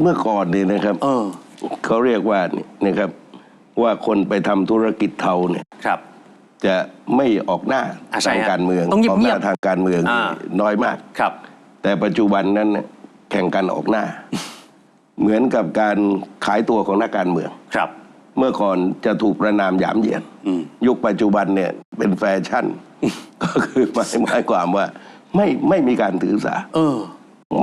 เมื่อก่อนเนี่ยนะครับ เออ เขาเรียกว่านี่นะครับ ว่าคนไปทำธุรกิจเทาเนี่ย ครับ จะไม่ออกหน้าอะใช่ทางฮะการเมืองต้องเงียบออกหน้าๆทางการเมืองอ่า น้อยมาก ครับ แต่ปัจจุบันนั้นเนี่ยแข่งกันออกหน้า เหมือนกับการขายตัวของนักการเมือง ครับ เมื่อก่อนจะถูกประนามหยามเหยียดอืม ยุคปัจจุบันเนี่ยเป็นแฟชั่น ก็คือหมายหมายความว่าไม่ไม่มีการถือสา เออ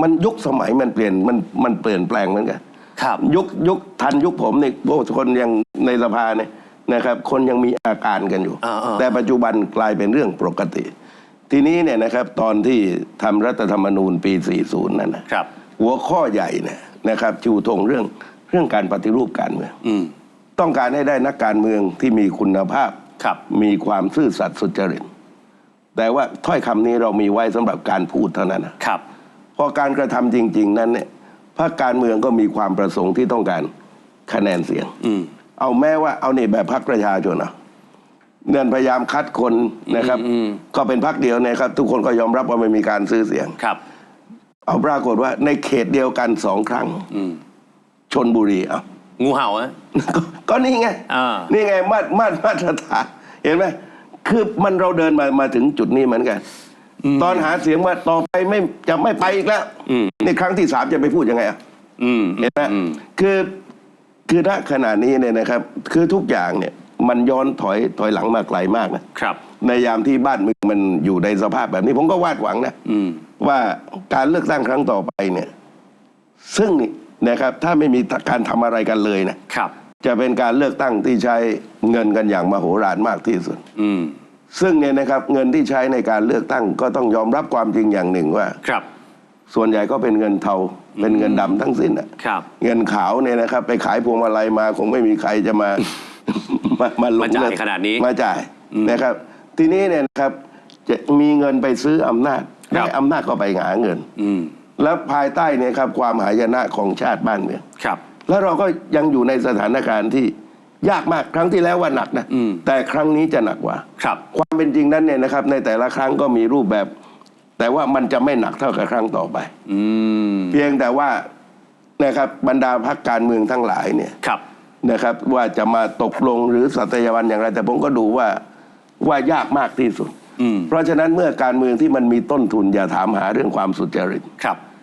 มันยุคสมัยมันเปลี่ยนมันมันเปลี่ยนแปลงเหมือนกันครับยุคยุคทันยุคผมเนี่ยพวกคนยังในสภาเนี่ยนะครับ คนยังมีอาการกันอยู่อ่าๆแต่ปัจจุบันกลายเป็นเรื่องปกติ ทีนี้เนี่ยนะครับตอนที่ทำรัฐธรรมนูญปี 40 นั่นนะครับหัวข้อใหญ่เนี่ยนะครับชูธงเรื่องเรื่องการปฏิรูปการเมืองอืมต้องการให้ได้นักการเมืองที่มีคุณภาพครับมีความซื่อสัตย์สุจริตแต่ว่าถ้อยคำนี้เรามีไว้สำหรับการพูดเท่านั้นนะครับ พอการกระทำจริง ๆ นั้นเนี่ยพรรคการเมืองก็มีความประสงค์ที่ต้องการคะแนนเสียงอืมเอาแม้ว่าเอานี่แบบพรรคประชาชนเอาเนื่นพยายามคัดคนนะครับอืมก็เป็นพรรคเดียวนะครับ ทุกคนก็ยอมรับว่าไม่มีการซื้อเสียงครับ เอาปรากฏว่าในเขตเดียวกันสองครั้งอืมชนบุรีเอางูเห่าอะก็ก็นี่ไงอ่านี่ไงมาตรมาตรมาตรฐานเห็นไหมคือมันเราเดินมามาถึงจุดนี้เหมือนกัน ตอนหาเสียงว่าต่อไปไม่จะไม่ไปอีกแล้วอืมในครั้งที่สามจะไปพูดยังไงอะอืมเห็นไหมอืมคือคือณขณะนี้เนี่ยนะครับ คือทุกอย่างเนี่ยมันย้อนถอยถอยหลังมาไกลมากนะครับ ในยามที่บ้านเมืองมันอยู่ในสภาพแบบนี้ ผมก็วาดหวังนะอืมว่าการเลือกตั้งครั้งต่อไปเนี่ย ซึ่งนะครับ ถ้าไม่มีการทำอะไรกันเลยนะครับ จะเป็นการเลือกตั้งที่ใช้เงินกันอย่างมโหฬารมากที่สุด อืม ซึ่งเนี่ยนะครับเงินที่ใช้ในการเลือกตั้งก็ต้องยอมรับความจริงอย่างหนึ่งว่า ครับ ส่วนใหญ่ก็เป็นเงินเทาเป็นเงินดำทั้งสิ้นอะครับ เงินขาวเนี่ยนะครับ ไปขายพวงมาลัยมาคงไม่มีใครจะมา มามาลงมาจ่ายเลือกขนาดนี้มาจ่ายนะครับ ทีนี้เนี่ยนะครับ จะมีเงินไปซื้ออำนาจครัได้บอำนาจก็ไปหาเงิน อืมแล้วภายใต้เนี่ยครับความหายนะของชาติบ้านเมือง ครับ แล้วเราก็ยังอยู่ในสถานการณ์ที่ ยากมากครั้งที่แล้วว่าหนักนะอืมแต่ครั้งนี้จะหนักกว่าครับ ความเป็นจริงนั้นเนี่ยนะครับ ในแต่ละครั้งก็มีรูปแบบ แต่ว่ามันจะไม่หนักเท่ากับครั้งต่อไปอืมเพียงแต่ว่านะครับบรรดาพรรคการเมืองทั้งหลายเนี่ยครับนะครับ ว่าจะมาตกลงหรือสัตยาบันอย่างไร แต่ผมก็ดูว่าว่ายากมากที่สุดอืมเพราะฉะนั้นเมื่อการเมืองที่มันมีต้นทุนอย่าถามหาเรื่องความสุจริตครับ